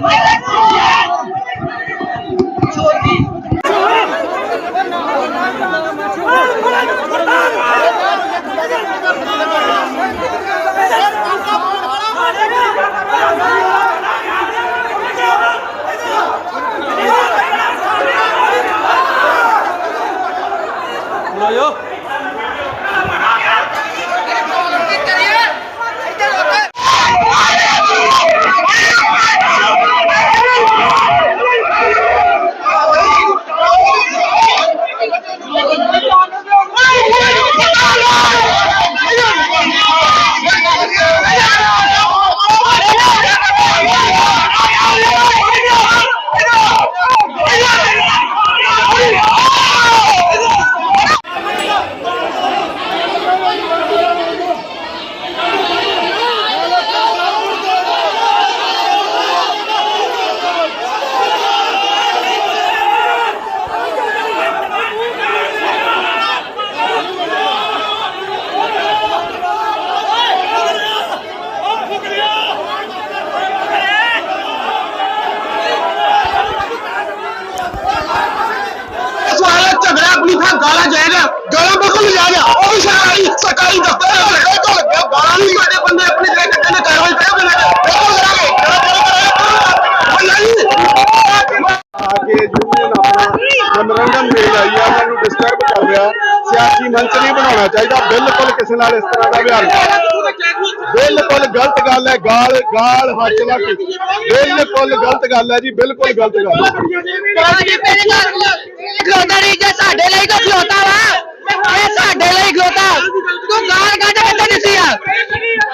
Yeah. ਗਾਲਾਂ ਆ। ਗਾਲਾਂ ਬਿਲਕੁਲ ਜਾਇਜ਼ ਆ। ਉਹ ਵੀ ਸਰਕਾਰੀ ਸਰਕਾਰੀ ਦਫ਼ਤਰ ਹੈ ਉਹ ਤੋਂ ਲੱਗਿਆ ਗਾਲਾਂ ਨਹੀਂ ਸਾਡੇ ਬੰਦੇ ਆਪਣੀ ਜਗ੍ਹਾ ਕੱਟਣ ਦੇ ਕਾਰਵਾਈ ਕਰਿਆ ਬਿਲਕੁਲ ਕਰਾਂਗੇ? ਬਿਲਕੁਲ ਆ ਕੇ ਯੂਨੀਅਨ ਆਪਣਾ ਮਨੋਰੰਜਨ ਮੇਲ ਆਈ ਆ ਮੈਨੂੰ ਡਿਸਟਰਬ ਕਰ ਰਿਹਾ। ਸਿਆਸੀ ਮੰਚ ਨਹੀਂ ਬਣਾਉਣਾ ਚਾਹੀਦਾ। ਬਿਲਕੁਲ ਕਿਸੇ ਨਾਲ ਇਸ ਤਰ੍ਹਾਂ ਦਾ ਵਿਹਾਰ ਨਹੀਂ। ਬਿਲਕੁਲ ਗਲਤ ਗੱਲ ਹੈ। ਗਾਲ ਗਾਲ ਹੱਥ ਲਾ ਕੇ ਬਿਲਕੁਲ ਗਲਤ ਗੱਲ ਹੈ ਜੀ। ਬਿਲਕੁਲ ਗਲਤ ਗੱਲ ਹੈ ਜੀ ਮੇਰੇ ਨਾਲ ਖਲੋਤਾ ਨਹੀਂ ਜੇ ਸਾਡੇ ਲਈ ਤਾਂ ਖਲੋਤਾ ਵਾ। ਇਹ ਸਾਡੇ ਲਈ ਖਲੋਤਾ। ਤੂੰ ਗਾਲ ਕੱਢ ਕੇ ਤਾਂ ਆ।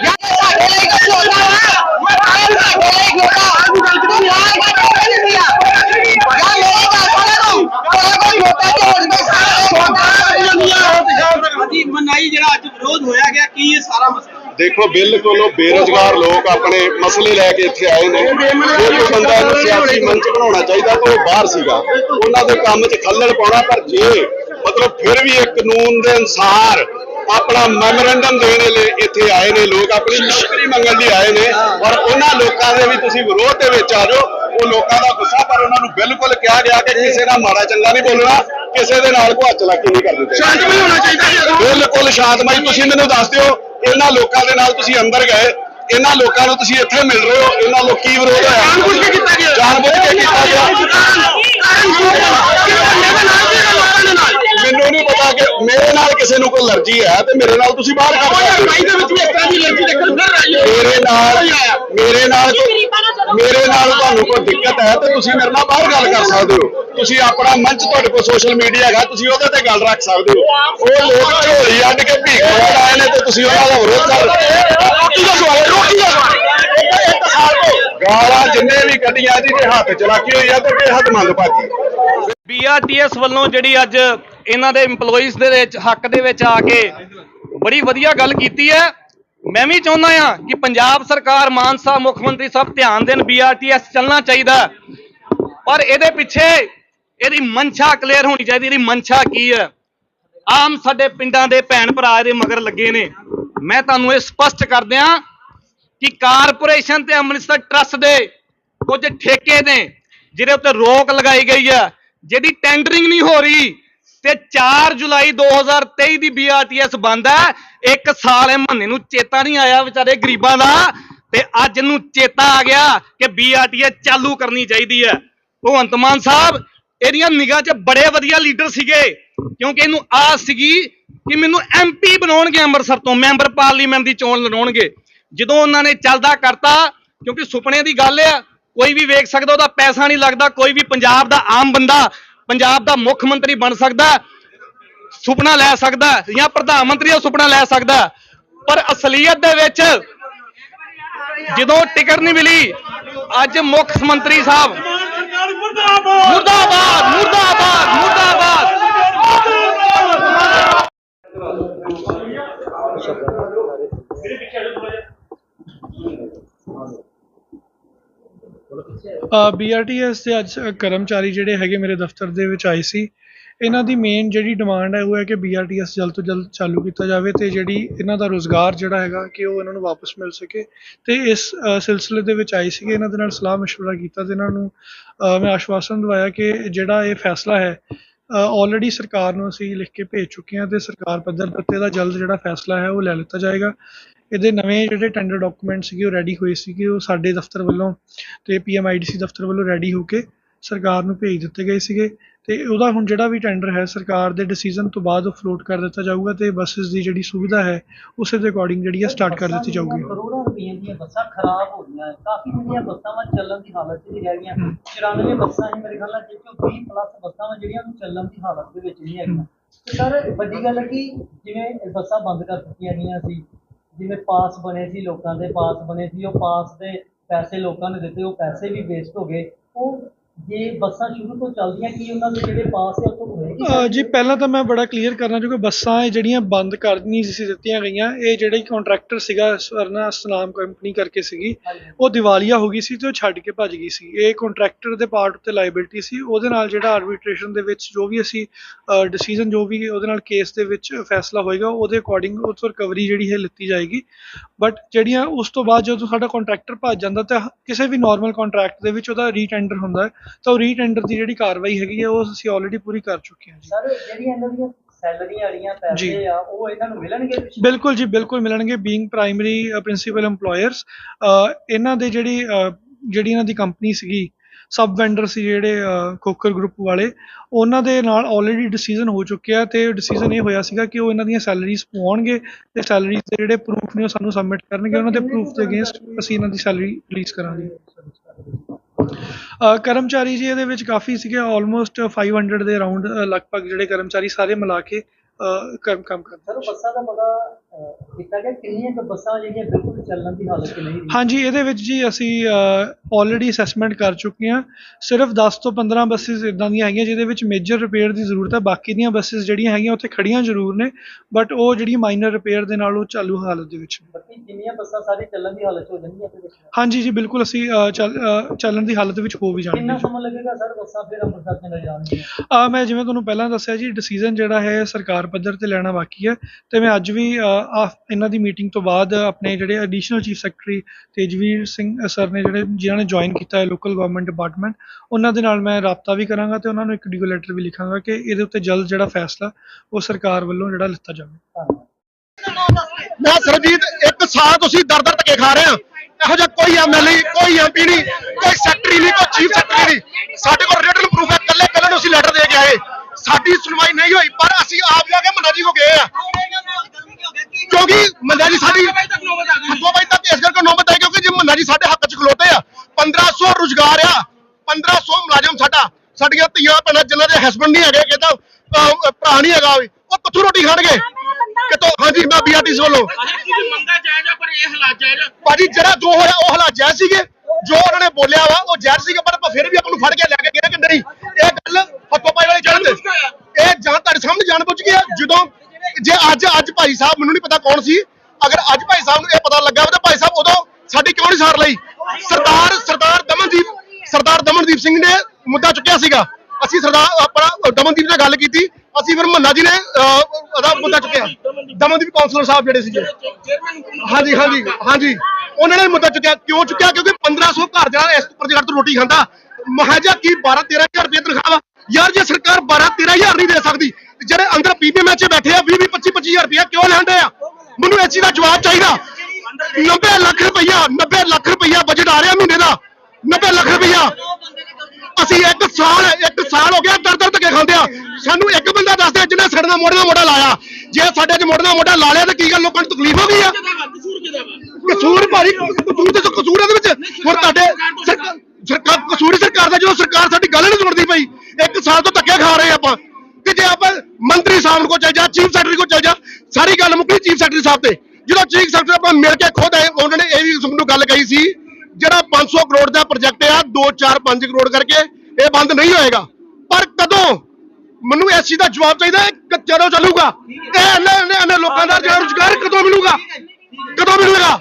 ਯਾਰ ਸਾਡੇ ਲਈ ਤਾਂ ਖਲੋਤਾ ਵਾ। ਇਹ ਸਾਡੇ ਲਈ ਖਲੋਤਾ। ਤੂੰ ਗਾਲ ਕੱਢ ਕੇ ਤਾਂ ਆ। ਯਾਰ, ਮੇਰੇ ਗੱਲ ਸੁਣ ਤੂੰ ਤੇਰਾ ਕੋਈ ਖਲੋਤਾ ਤੇ ਹੋਰ ਕੋਈ ਹਾਂਜੀ, ਮਨਾਈ ਜਿਹੜਾ ਅੱਜ ਵਿਰੋਧ ਹੋਇਆ ਗਿਆ, ਕੀ ਇਹ ਸਾਰਾ ਮਸਲਾ ਦੇਖੋ ਬਿਲਕੁਲ ਉਹ ਬੇਰੋਜ਼ਗਾਰ ਲੋਕ ਆਪਣੇ ਮਸਲੇ ਲੈ ਕੇ ਇੱਥੇ ਆਏ ਨੇ। ਕੋਈ ਬੰਦਾ ਇਹਨੂੰ ਸਿਆਸੀ ਮੰਚ ਬਣਾਉਣਾ ਚਾਹੀਦਾ ਤਾਂ ਉਹ ਬਾਹਰ ਸੀਗਾ। ਉਹਨਾਂ ਦੇ ਕੰਮ 'ਚ ਖੱਲਲ ਪਾਉਣਾ ਪਰ ਜੇ ਮਤਲਬ ਫਿਰ ਵੀ ਇੱਕ ਕਾਨੂੰਨ ਦੇ ਅਨਸਾਰ ਆਪਣਾ ਮੈਮੋਰੈਂਡਮ ਦੇਣ ਲਈ ਇੱਥੇ ਆਏ ਨੇ ਲੋਕ ਆਪਣੀ ਨੌਕਰੀ ਮੰਗਣ ਲਈ ਆਏ ਨੇ ਔਰ ਉਹਨਾਂ ਲੋਕਾਂ ਦੇ ਵੀ ਤੁਸੀਂ ਵਿਰੋਧ ਦੇ ਵਿੱਚ ਆ ਜਾਓ ਉਹ ਲੋਕਾਂ ਦਾ ਗੁੱਸਾ ਪਰ ਉਹਨਾਂ ਨੂੰ ਬਿਲਕੁਲ ਕਿਹਾ ਗਿਆ ਕਿ ਕਿਸੇ ਨਾਲ ਮਾੜਾ ਚੰਗਾ ਨਹੀਂ ਬੋਲਣਾ ਕਿਸੇ ਦੇ ਨਾਲ ਕੋਈ ਹੱਥ ਚਲਾਕੀ ਨਹੀਂ ਕਰਨੀ ਚਾਹੀਦੀ ਸ਼ਾਂਤਮਈ ਹੋਣਾ ਚਾਹੀਦਾ ਬਿਲਕੁਲ ਸ਼ਾਂਤਮਈ ਤੁਸੀਂ ਮੈਨੂੰ ਦੱਸ ਦਿਓ ਇਹਨਾਂ ਲੋਕਾਂ ਦੇ ਨਾਲ ਤੁਸੀਂ ਅੰਦਰ ਗਏ ਇਹਨਾਂ ਲੋਕਾਂ ਨੂੰ ਤੁਸੀਂ ਇੱਥੇ ਮਿਲ ਰਹੇ ਹੋ ਇਹਨਾਂ ਲੋਕ ਕੀ ਵਿਰੋਧ ਹੋਇਆ? ਜਾਣਬੁੱਝ ਕੇ ਕੀਤਾ ਗਿਆ। ਜਾਣਬੁੱਝ ਕੇ ਕੀਤਾ ਗਿਆ। ਮੈਨੂੰ ਨਹੀਂ ਪਤਾ ਕਿ ਮੇਰੇ ਨਾਲ ਕਿਸੇ ਨੂੰ ਕੋਈ ਅਲਰਜੀ ਹੈ ਤੇ ਮੇਰੇ ਨਾਲ ਤੁਸੀਂ ਬਾਹਰ ਕਰ ਸਕਦੇ ਹੋ। ਦੇ ਵਿੱਚ ਵੀ ਇਸ ਤਰ੍ਹਾਂ ਦੀ ਲੜਕੀ ਦੇਖਣ ਫਿਰ ਆਈ ਮੇਰੇ ਨਾਲ ਮੇਰੇ ਨਾਲ ਮੇਰੇ ਨਾਲ ਤੁਹਾਨੂੰ ਕੋਈ ਦਿੱਕਤ ਹੈ ਤੇ ਤੁਸੀਂ ਮੇਰੇ ਨਾਲ ਬਾਹਰ ਗੱਲ ਕਰ ਸਕਦੇ ਹੋ। ਤੁਸੀਂ ਆਪਣਾ ਮੰਚ ਤੁਹਾਡੇ ਕੋਲ ਸੋਸ਼ਲ ਮੀਡੀਆ ਹੈਗਾ ਤੁਸੀਂ ਉਹਦੇ ਤੇ ਗੱਲ ਰੱਖ ਸਕਦੇ ਹੋ। ਉਹ ਲੋਕ ਝੋਲੀ ਅੱਡ ਕੇ ਭੀਖ ਮੰਗਣ ਆਏ ਨੇ ਤੇ ਤੁਸੀਂ ਉਹਨਾਂ ਦਾ ਵਿਰੋਧ ਕਰ ਰਹੇ ਹੋ। ਰੋਟੀ ਦਾ ਸਵਾਲ ਹੈ, ਰੋਟੀ ਦਾ ਹੈ। ਗਾਲਾਂ ਜਿੰਨੇ ਵੀ ਕੱਢੀਆਂ ਜੀ ਜੇ ਹੱਥ ਚਲਾਕੀ ਹੋਈ ਆ ਤੇ ਹੱਥ ਮੰਗ ਭਾਜੀ ਬੀਆਰਟੀਐਸ ਵੱਲੋਂ ਜਿਹੜੀ ਅੱਜ ਇਹਨਾਂ ਦੇ EMPLOYEES ਦੇ ਵਿੱਚ, ਹੱਕ ਦੇ ਵਿੱਚ ਆ ਕੇ ਬੜੀ ਵਧੀਆ ਗੱਲ ਕੀਤੀ ਹੈ। ਮੈਂ ਵੀ ਚਾਹੁੰਦਾ ਆ ਕਿ ਪੰਜਾਬ ਸਰਕਾਰ, ਮਾਨ ਸਾਹਿਬ, ਮੁੱਖ ਮੰਤਰੀ ਸਾਹਿਬ ਧਿਆਨ ਦੇਣ ਬੀਆਰਟੀਐਸ ਚੱਲਣਾ ਚਾਹੀਦਾ ਪਰ ਇਹਦੇ ਪਿੱਛੇ ਇਹਦੀ ਮਨਸ਼ਾ ਕਲੀਅਰ ਹੋਣੀ ਚਾਹੀਦੀ, ਇਹਦੀ ਮਨਸ਼ਾ ਕੀ ਹੈ? ਆਮ ਸਾਡੇ ਪਿੰਡਾਂ ਦੇ ਭੈਣ ਭਰਾ ਇਹਦੇ ਮਗਰ ਲੱਗੇ ਨੇ। ਮੈਂ ਤੁਹਾਨੂੰ ਇਹ ਸਪਸ਼ਟ ਕਰ ਦਿਆਂ ਕਿ ਕਾਰਪੋਰੇਸ਼ਨ ਤੇ ਅੰਮ੍ਰਿਤਸਰ ਟਰੱਸਟ ਦੇ ਕੁਝ ਠੇਕੇ ਨੇ, ਜਿਹਦੇ ਉੱਤੇ ਰੋਕ ਲਗਾਈ ਗਈ ਹੈ, ਜਿਹਦੀ ਟੈਂਡਰਿੰਗ ਨਹੀਂ ਹੋ ਰਹੀ। ਤੇ 4 ਜੁਲਾਈ 2023 ਦੀ ਬੀਆਰਟੀਐਸ ਬੰਦ ਹੈ। ਇੱਕ ਸਾਲ ਇਹ ਮਹੀਨੇ ਨੂੰ ਚੇਤਾ ਨਹੀਂ ਆਇਆ ਵਿਚਾਰੇ ਗਰੀਬਾਂ ਦਾ। ਤੇ ਅੱਜ ਨੂੰ ਚੇਤਾ ਆ ਗਿਆ ਕਿ ਬੀਆਰਟੀਐਸ ਚਾਲੂ ਕਰਨੀ ਚਾਹੀਦੀ ਹੈ। ਭਗਵੰਤ ਮਾਨ ਸਾਹਿਬ, ਇਹਦੀਆਂ ਨਿਗਾਹ 'ਚ ਬੜੇ ਵਧੀਆ ਲੀਡਰ ਸੀਗੇ। ਕਿਉਂਕਿ ਇਹਨੂੰ ਆਸ ਸੀਗੀ ਕਿ ਮੈਨੂੰ ਐਮਪੀ ਬਣਾਉਣਗੇ ਅੰਮ੍ਰਿਤਸਰ ਤੋਂ, ਮੈਂਬਰ ਪਾਰਲੀਮੈਂਟ ਦੀ ਚੋਣ ਲੜਾਉਣਗੇ। ਜਦੋਂ ਉਹਨਾਂ ਨੇ ਚੱਲਦਾ ਕਰਤਾ, ਕਿਉਂਕਿ ਸੁਪਨੇ ਦੀ ਗੱਲ ਆ, ਕੋਈ ਵੀ ਵੇਖ ਸਕਦਾ ਉਹਦਾ ਪੈਸਾ ਨਹੀਂ ਲੱਗਦਾ, ਕੋਈ ਵੀ ਪੰਜਾਬ ਦਾ ਆਮ ਬੰਦਾ ਪੰਜਾਬ ਦਾ ਮੁੱਖ ਮੰਤਰੀ ਬਣ ਸਕਦਾ, ਸੁਪਨਾ ਲੈ ਸਕਦਾ ਜਾਂ ਪ੍ਰਧਾਨ ਮੰਤਰੀ ਦਾ ਸੁਪਨਾ ਲੈ ਸਕਦਾ। ਪਰ ਅਸਲੀਅਤ ਦੇ ਵਿੱਚ ਜਦੋਂ ਟਿਕਟ ਨਹੀਂ ਮਿਲੀ, ਅੱਜ ਮੁੱਖ ਮੰਤਰੀ ਸਾਹਿਬ ਬੀਆਰਟੀਐਸ ਦੇ ਅੱਜ ਕਰਮਚਾਰੀ ਜਿਹੜੇ ਹੈਗੇ ਮੇਰੇ ਦਫ਼ਤਰ ਦੇ ਵਿੱਚ ਆਏ ਸੀ ਇਹਨਾਂ ਦੀ ਮੇਨ ਜਿਹੜੀ ਡਿਮਾਂਡ ਹੈ ਉਹ ਹੈ ਕਿ BRTS ਜਲਦ ਤੋਂ ਜਲਦ ਚਾਲੂ ਕੀਤਾ ਜਾਵੇ ਤੇ ਜਿਹੜੀ ਇਹਨਾਂ ਦਾ ਰੋਜ਼ਗਾਰ ਜਿਹੜਾ ਹੈਗਾ ਕਿ ਉਹ ਇਹਨਾਂ ਨੂੰ ਵਾਪਸ ਮਿਲ ਸਕੇ ਤੇ ਇਸ ਅ, ਸਿਲਸਿਲੇ ਦੇ ਵਿੱਚ ਆਏ ਸੀਗੇ ਇਹਨਾਂ ਦੇ ਨਾਲ ਸਲਾਹ مشورہ ਕੀਤਾ ਤੇ ਇਹਨਾਂ ਨੂੰ ਅ, ਮੈਂ ਆਸ਼ਵਾਸਨ ਦਵਾਇਆ ਕਿ ਜਿਹੜਾ ਇਹ ਫੈਸਲਾ ਹੈ ਆਲਰੇਡੀ ਸਰਕਾਰ ਨੂੰ ਅਸੀਂ ਲਿਖ ਕੇ ਭੇਜ ਚੁੱਕੇ ਹਾਂ ਤੇ ਸਰਕਾਰ ਪੱਧਰ ਤੇ ਇਹਦਾ ਜਲਦ ਜਿਹੜਾ ਫੈਸਲਾ ਹੈ ਉਹ ਲੈ ਲਿੱਤਾ ਜਾਏਗਾ ਇਹਦੇ ਨਵੇਂ ਜਿਹੜੇ ਟੈਂਡਰ ਡਾਕੂਮੈਂਟ ਸੀਗੇ ਉਹ ਰੈਡੀ ਹੋਏ ਸੀਗੇ ਉਹ ਸਾਡੇ ਦਫ਼ਤਰ ਵੱਲੋਂ ਤੇ ਪੀਐਮਆਈਡੀਸੀ ਦਫ਼ਤਰ ਵੱਲੋਂ ਰੈਡੀ ਹੋ ਕੇ ਸਰਕਾਰ ਨੂੰ ਭੇਜ ਦਿੱਤੇ ਗਏ ਸੀਗੇ ਤੇ ਉਹਦਾ ਹੁਣ ਜਿਹੜਾ ਵੀ ਟੈਂਡਰ ਹੈ ਸਰਕਾਰ ਦੇ ਡਿਸੀਜਨ ਤੋਂ ਬਾਅਦ ਉਹ ਫਲੋਟ ਕਰ ਦਿੱਤਾ ਜਾਊਗਾ ਤੇ ਬੱਸਸ ਦੀ ਜਿਹੜੀ ਸੁਵਿਧਾ ਹੈ ਉਸੇ ਦੇ ਅਕੋਰਡਿੰਗ ਜਿਹੜੀ ਹੈ ਸਟਾਰਟ ਕਰ ਦਿੱਤੀ ਜਾਊਗੀ। ਕਰੋੜਾਂ ਰੁਪਈਆਂ ਦੀਆਂ ਬੱਸਾਂ ਖਰਾਬ ਹੋ ਗਈਆਂ ਕਾਫੀ ਜਿਹੜੀਆਂ ਬੱਸਾਂ ਵਾ ਚੱਲਣ ਦੀ ਹਾਲਤ 'ਚ ਨਹੀਂ ਰਹਿ ਗਈਆਂ 94 ਬੱਸਾਂ ਹੀ ਮੇਰੇ ਖਿਆਲ ਨਾਲ ਜਿਸ ਚੋਂ 20 ਪਲੱਸ ਬੱਸਾਂ ਵਾ ਜਿਹੜੀਆਂ ਨੂੰ ਚੱਲਣ ਦੀ ਹਾਲਤ ਦੇ ਵਿੱਚ ਨਹੀਂ ਹੈਗੀਆਂ। ਤੇ ਸਰ ਵੱਡੀ ਗੱਲ ਹੈ ਕਿ ਜਿਵੇਂ ਬੱਸਾਂ ਬੰਦ ਕਰ ਦਿੱਤੀਆਂ ਗਈਆਂ ਸੀ ਜਿਵੇਂ ਪਾਸ ਬਣੇ ਸੀ ਲੋਕਾਂ ਦੇ, ਪਾਸ ਬਣੇ ਸੀ, ਉਹ ਪਾਸ ਦੇ ਪੈਸੇ ਲੋਕਾਂ ਨੇ ਦਿੱਤੇ, ਉਹ ਪੈਸੇ ਵੀ ਵੇਸਟ ਹੋ ਗਏ। ਉਹ ਜੇ ਬੱਸਾਂ ਸ਼ੁਰੂ ਤੋਂ ਚੱਲਦੀਆਂ ਕੀ ਉਹਨਾਂ ਦੇ ਜਿਹੜੇ ਪਾਸ ਹੈ ਉਹ ਤੋਂ ਹੋਏਗੀ ਅ, ਜੀ ਪਹਿਲਾਂ ਤਾਂ ਮੈਂ ਬੜਾ ਕਲੀਅਰ ਕਰਨਾ ਚਾਹੁੰਦਾ ਬੱਸਾਂ ਇਹ ਜਿਹੜੀਆਂ ਬੰਦ ਕਰ ਨਹੀਂ ਸੀ ਦਿੱਤੀਆਂ ਗਈਆਂ ਇਹ ਜਿਹੜੇ ਕੰਟਰੈਕਟਰ ਸੀਗਾ ਸਵਰਨਾ ਸਨਾਮ ਕੰਪਨੀ ਕਰਕੇ ਸੀਗੀ ਉਹ ਦੀਵਾਲੀਆ ਹੋ ਗਈ ਸੀ ਤੇ ਉਹ ਛੱਡ ਕੇ ਭੱਜ ਗਈ ਸੀ। ਇਹ ਕੰਟਰੈਕਟਰ ਦੇ ਪਾਰਟ ਉੱਤੇ ਲਾਇਬਿਲਟੀ ਸੀ ਉਹਦੇ ਨਾਲ ਜਿਹੜਾ ਆਰਬਿਟ੍ਰੇਸ਼ਨ ਦੇ ਵਿੱਚ ਜੋ ਵੀ ਅਸੀਂ ਡਿਸੀਜਨ ਜੋ ਵੀ ਉਹਦੇ ਨਾਲ ਕੇਸ ਦੇ ਵਿੱਚ ਫੈਸਲਾ ਹੋਏਗਾ ਉਹਦੇ ਅਕੋਰਡਿੰਗ ਤੋਂ ਰਿਕਵਰੀ ਜਿਹੜੀ ਹੈ ਲਿੱਤੀ ਜਾਏਗੀ। ਬਟ ਜਿਹੜੀਆਂ ਉਸ ਤੋਂ ਬਾਅਦ ਜਦੋਂ ਸਾਡਾ ਕੰਟਰੈਕਟਰ ਭੱਜ ਜਾਂਦਾ ਤਾਂ ਕਿਸੇ ਵੀ ਨਾਰਮਲ ਕੰਟਰੈਕਟ ਦੇ ਵਿੱਚ ਉਹਦਾ ਰੀਟੈਂਡਰ ਹੁੰਦਾ ਹੈ। ਤਾਂ ਉਹ ਰੀਟੈਂਡਰ ਦੀ ਜਿਹੜੀ ਕਾਰਵਾਈ ਹੈਗੀ ਹੈ ਉਹ ਅਸੀਂ ਆਲਰੇਡੀ ਪੂਰੀ ਕਰ ਚੁੱਕੇ ਹਾਂ ਜੀ ਸਰ ਜਿਹੜੀਆਂ ਇਹਨਾਂ ਦੀਆਂ ਸੈਲਰੀਆਂ ਵਾਲੀਆਂ। ਪੈਸੇ ਆ ਉਹ ਇਹਨਾਂ ਨੂੰ ਮਿਲਣਗੇ? ਬਿਲਕੁਲ ਜੀ ਬਿਲਕੁਲ ਮਿਲਣਗੇ ਬੀਇੰਗ ਪ੍ਰਾਇਮਰੀ ਪ੍ਰਿੰਸੀਪਲ EMPLOYERS ਇਹਨਾਂ ਦੇ ਜਿਹੜੀ ਜਿਹੜੀ ਇਹਨਾਂ ਦੀ ਕੰਪਨੀ ਸੀਗੀ ਸਬ ਵੈਂਡਰ ਸੀ ਜਿਹੜੇ ਖੋਖਰ ਗਰੁੱਪ ਵਾਲੇ ਉਹਨਾਂ ਦੇ ਨਾਲ ਆਲਰੇਡੀ ਡਿਸੀਜਨ ਹੋ ਚੁੱਕਿਆ ਤੇ ਡਿਸੀਜਨ ਇਹ ਹੋਇਆ ਸੀਗਾ ਕਿ ਉਹ ਇਹਨਾਂ ਦੀਆਂ ਸੈਲਰੀਜ਼ ਪਵਾਉਣਗੇ ਤੇ ਸੈਲਰੀਜ਼ ਦੇ ਜਿਹੜੇ ਪ੍ਰੂਫ ਨੇ ਉਹ ਸਾਨੂੰ ਸਬਮਿਟ ਕਰਨਗੇ ਉਹਨਾਂ ਦੇ ਪ੍ਰੂਫ ਦੇ ਅਗੇਂਸਟ ਅਸੀਂ ਇਹਨਾਂ ਦੀ ਸੈਲਰੀ ਰਿਲੀਜ਼ ਕਰਾਂਗੇ ਕਰਮਚਾਰੀ ਜੀ ਇਹਦੇ ਵਿੱਚ ਕਾਫੀ ਸੀਗੇ ਆਲਮੋਸਟ 500 ਦੇ ਅਰਾਊਂਡ ਲਗਭਗ ਜਿਹੜੇ ਕਰਮਚਾਰੀ ਸਾਰੇ ਮਿਲਾ ਕੇ ਕੰਮ ਕੰਮ ਕਰਦੇ ਸਰ ਬੱਸਾਂ ਦਾ ਪਤਾ ਅਹ, ਕੀਤਾ ਗਿਆ? ਕਿੰਨੀਆਂ ਕੁ ਬੱਸਾਂ ਜਿਹੜੀਆਂ ਬਿਲਕੁਲ ਚੱਲਣ ਦੀ ਹਾਲਤ 'ਚ ਨਹੀਂ ਹਾਂਜੀ ਇਹਦੇ ਵਿੱਚ ਜੀ ਅਸੀਂ ਆਲਰੇਡੀ ਅਸੈਸਮੈਂਟ ਕਰ ਚੁੱਕੇ ਹਾਂ। ਸਿਰਫ 10 ਤੋਂ 15 ਬੱਸਿਸ ਇਦਾਂ ਦੀਆਂ ਹੈਗੀਆਂ ਜਿਹਦੇ ਵਿੱਚ ਮੇਜਰ ਰਿਪੇਅਰ ਦੀ ਜ਼ਰੂਰਤ ਹੈ। ਬਾਕੀ ਦੀਆਂ ਬੱਸਿਸ ਜਿਹੜੀਆਂ ਹੈਗੀਆਂ ਉੱਥੇ ਖੜੀਆਂ ਜ਼ਰੂਰ ਨੇ। ਬਟ ਉਹ ਜਿਹੜੀ ਮਾਈਨਰ ਰਿਪੇਅਰ ਦੇ ਨਾਲ ਉਹ ਚਾਲੂ ਹਾਲਤ ਦੇ ਵਿੱਚ ਜਿੰਨੀਆਂ ਬੱਸਾਂ ਸਾਰੇ ਚੱਲਣ ਦੀ ਹਾਲਤ ਹੋ ਜਾਣਗੀਆਂ। ਹਾਂਜੀ ਜੀ ਬਿਲਕੁਲ ਅਸੀਂ ਚੱਲ- ਚੱਲਣ ਦੀ ਹਾਲਤ ਵਿੱਚ ਹੋ ਵੀ ਕਿੰਨਾ ਜਾਣਗੇ ਸਮਾਂ ਲੱਗੇਗਾ ਸਰ ਬੱਸਾਂ ਫਿਰ ਅੰਮ੍ਰਿਤਸਰ 'ਚ ਨਜ਼ਰ ਆਉਣਗੀਆਂ ਆ ਮੈਂ ਜਿਵੇਂ ਤੁਹਾਨੂੰ ਪਹਿਲਾਂ ਦੱਸਿਆ ਜੀ ਡਿਸੀਜਨ ਜਿਹੜਾ ਹੈ ਸਰਕਾਰ ਪੱਧਰ ਤੇ ਲੈਣਾ ਬਾਕੀ ਹੈ। ਤੇ ਮੈਂ ਅੱਜ ਵੀ ਇਹਨਾਂ ਦੀ ਮੀਟਿੰਗ ਤੋਂ ਬਾਅਦ ਆਪਣੇ ਜਿਹੜੇ additional chief secretary Tejveer Singh sir ਨੇ ਜਿਹੜੇ ਜਿਨ੍ਹਾਂ ਨੇ ਜੁਆਇਨ ਕੀਤਾ ਹੈ ਲੋਕਲ ਗਵਰਨਮੈਂਟ ਡਿਪਾਰਟਮੈਂਟ ਉਹਨਾਂ ਦੇ ਨਾਲ ਮੈਂ ਰਾਬਤਾ ਵੀ ਕਰਾਂਗਾ ਤੇ ਉਹਨਾਂ ਨੂੰ ਇੱਕ ਡੀਓ ਲੈਟਰ ਵੀ ਲਿਖਾਂਗਾ ਕਿ ਇਹਦੇ ਉੱਤੇ ਜਲਦ ਜਿਹੜਾ ਫੈਸਲਾ, ਉਹ ਸਰਕਾਰ ਵੱਲੋਂ ਜਿਹੜਾ ਲਿੱਤਾ ਜਾਵੇ। ਮੈਂ ਸਰਜੀਤ, ਇੱਕ ਸਾਲ ਤੁਸੀਂ ਦਰ ਦਰ ਧੱਕੇ ਖਾ ਰਹੇ ਆ ਇਹੋ ਜਿਹਾ ਕੋਈ ਐਮਐਲਏ ਕੋਈ ਐਮਪੀ ਨਹੀਂ, ਕੋਈ ਸੈਕਟਰੀ ਨਹੀਂ, ਕੋਈ ਚੀਫ ਸੈਕਟਰੀ ਨਹੀਂ। ਸਾਡੇ ਕੋਲ ਰਿਟਨ ਪ੍ਰੂਫ ਹੈ ਕੱਲੇ ਕੱਲੇ ਨੂੰ ਅਸੀਂ ਲੈਟਰ ਦੇ ਕੇ ਆਏ। ਸਾਡੀ ਸੁਣਵਾਈ ਨਹੀਂ ਹੋਈ, ਪਰ ਅਸੀਂ ਆਪ ਜਾ ਕੇ ਮੰਨਾ ਜੀ ਕੋ ਗਏ ਆ। ਕਿਉਂਕਿ ਮੰਨਾ ਜੀ ਸਾਡੀ ਹੱਥੋਂ ਬਾਈ ਤੱਕ ਇਸ ਕਰਕੇ ਨੌਬਤ ਆਈ ਕਿਉਂਕਿ ਜੇ ਮੰਨਾ ਜੀ ਸਾਡੇ ਹੱਕ 'ਚ ਖਲੋਤੇ ਆ 1500 ਰੁਜ਼ਗਾਰ ਆ 1500 ਮੁਲਾਜ਼ਮ ਸਾਡਾ। ਸਾਡੀਆਂ ਧੀਆਂ ਭੈਣਾਂ ਜਿਨ੍ਹਾਂ ਦੇ ਹਸਬੰਡ ਨਹੀਂ ਹੈਗੇ ਕਿਤਾ ਭਰਾ ਨਹੀਂ ਹੈਗਾ ਵੀ, ਉਹ ਕਿੱਥੋਂ ਰੋਟੀ ਖਾਣਗੇ? ਕਿਤੋਂ ਹਾਂਜੀ ਮੈਂ ਬੀਆਰਟੀਸ ਵੱਲੋਂ। ਮੰਗਾ ਜਾਇਜ਼ ਆ ਪਰ ਇਹ ਹਾਲਾਤ ਜਾਇਜ਼ ਆ। ਭਾਜੀ ਜਿਹੜਾ ਜੋ ਹੋਇਆ ਉਹ ਹਾਲਾਤ ਜਾਇਜ਼ ਸੀਗੇ। ਜੋ ਉਹਨਾਂ ਨੇ ਬੋਲਿਆ ਵਾ ਉਹ ਜਾਇਜ਼ ਸੀਗਾ ਪਰ ਆਪਾਂ ਫਿਰ ਵੀ ਆਪਾਂ ਨੂੰ ਫੜ ਕੇ ਲੈ ਕੇ ਗਏ ਕਿ ਨਹੀਂ? ਇਹ ਗੱਲ ਹੱਥੋਂ ਪਾਈ ਵਾਲੀ ਚੜ੍ਹਨ ਇਹ ਜਾਂ ਤੁਹਾਡੇ ਸਾਹਮਣੇ ਜਾਣ ਬੁੱਝ ਗਿਆ ਜਦੋਂ ਜੇ ਅੱਜ ਅੱਜ ਭਾਈ ਸਾਹਿਬ ਮੈਨੂੰ ਨਹੀਂ ਪਤਾ ਕੌਣ ਸੀ ਅਗਰ ਅੱਜ ਭਾਈ ਸਾਹਿਬ ਨੂੰ ਇਹ ਪਤਾ ਲੱਗਾ ਤਾਂ ਭਾਈ ਸਾਹਿਬ ਉਦੋਂ ਸਾਡੀ ਕਿਉਂ ਨਹੀਂ ਸਾਰ ਲਈ? ਸਰਦਾਰ ਸਰਦਾਰ ਦਮਨਦੀਪ ਸਿੰਘ ਨੇ ਮੁੱਦਾ ਚੁੱਕਿਆ ਸੀਗਾ। ਅਸੀਂ ਸਰਦਾਰ, ਆਪਣਾ ਦਮਨਦੀਪ ਨਾਲ ਗੱਲ ਕੀਤੀ। ਅਸੀਂ ਫਿਰ ਮੰਨਾ ਜੀ ਨੇ ਉਹਦਾ ਮੁੱਦਾ ਚੁੱਕਿਆ। ਦਮਨਦੀਪ ਕਾਉਂਸਲਰ ਸਾਹਿਬ ਜਿਹੜੇ ਸੀਗੇ। ਹਾਂਜੀ ਹਾਂਜੀ ਹਾਂਜੀ। ਉਹਨਾਂ ਨੇ ਮੁੱਦਾ ਚੁੱਕਿਆ। ਕਿਉਂ ਚੁੱਕਿਆ? ਕਿਉਂਕਿ 1500 ਘਰ ਜਿਹੜਾ ਇਸ ਪ੍ਰੋਜੈਕਟ ਤੋਂ ਰੋਟੀ ਖਾਂਦਾ ਮਹਾਜਾ ਕੀ 12 13000 ਰੁਪਏ ਤਨਖਾਹ ਵਾ? ਯਾਰ, ਜੇ ਸਰਕਾਰ 12 13000 ਨਹੀਂ ਦੇ ਸਕਦੀ, ਜਿਹੜੇ ਅੰਦਰ ਪੀਪੀਐਮ ਚ ਬੈਠੇ ਆ 20 25 25000 ਰੁਪਏ ਕਿਉਂ ਲੈਂਦੇ ਆ? ਮੈਨੂੰ ਇਸ ਚੀਜ਼ ਦਾ ਜਵਾਬ ਚਾਹੀਦਾ। 90 ਲੱਖ ਰੁਪਈਆ 90 ਲੱਖ ਰੁਪਈਆ ਬਜਟ ਆ ਰਿਹਾ ਮਹੀਨੇ ਦਾ। 90 ਲੱਖ ਰੁਪਈਆ। ਅਸੀਂ ਇੱਕ ਸਾਲ ਇੱਕ ਸਾਲ ਹੋ ਗਿਆ ਦਰ ਦਰ ਧੱਕੇ ਖਾਂਦੇ ਆ। ਸਾਨੂੰ ਇੱਕ ਬੰਦਾ ਦੱਸ ਦੇ ਜਿਹਨੇ ਸਾਡੇ ਨਾਲ ਮੋਢੇ ਦਾ ਮੋਢਾ ਲਾਇਆ। ਜੇ ਸਾਡੇ 'ਚ ਮੋਢੇ ਨਾਲ ਮੋਢਾ ਲਾ ਲਿਆ ਤਾਂ ਕੀ ਗੱਲ, ਲੋਕਾਂ ਨੂੰ ਤਕਲੀਫ ਹੋ ਗਈ ਆ? ਕਸੂਰ ਭਾਰੀ, ਕਸੂਰ ਤੇ ਕਸੂਰ ਇਹਦੇ ਵਿੱਚ। ਹੁਣ ਤੁਹਾਡੇ ਸਰਕਾਰ, ਕਸੂਰ ਸਰਕਾਰ ਦਾ, ਜਦੋਂ ਸਰਕਾਰ ਸਾਡੀ ਗੱਲ ਨਹੀਂ ਸੁਣਦੀ ਪਈ, ਇੱਕ ਸਾਲ ਤੋਂ ਧੱਕੇ ਖਾ ਰਹੇ ਆਪਾਂ। ਤੇ ਜੇ ਆਪਾਂ ਮੰਤਰੀ ਸਾਹਿਬ ਕੋਲ ਚੱਲ ਜਾ ਚੀਫ ਸੈਕਟਰੀ ਕੋਲ ਚੱਲ ਜਾ ਸਾਰੀ ਗੱਲ ਮੁੱਕੀ ਚੀਫ ਸੈਕਟਰੀ ਸਾਹਿਬ ਤੇ। ਜਦੋਂ ਚੀਫ ਸੈਕਟਰੀ ਆਪਾਂ ਮਿਲ ਕੇ ਖੁਦ ਆਏ, ਉਹਨਾਂ ਨੇ ਇਹ ਵੀ ਸਾਨੂੰ ਗੱਲ ਕਹੀ ਸੀ, ਜਿਹੜਾ 500 ਕਰੋੜ ਦਾ ਪ੍ਰੋਜੈਕਟ 2 4 5 ਕਰੋੜ ਕਰਕੇ ਇਹ ਬੰਦ ਨਹੀਂ ਹੋਏਗਾ। ਪਰ ਕਦੋਂ? ਮੈਨੂੰ ਇਸ ਚੀਜ਼ ਦਾ ਜਵਾਬ ਚਾਹੀਦਾ ਹੈ ਕਿ ਕਦੋਂ ਚੱਲੂਗਾ? ਇਹ ਇੰਨੇ ਲੋਕਾਂ ਦਾ ਰੁਜ਼ਗਾਰ ਕਦੋਂ ਮਿਲੂਗਾ? ਕਦੋਂ ਮਿਲੂਗਾ?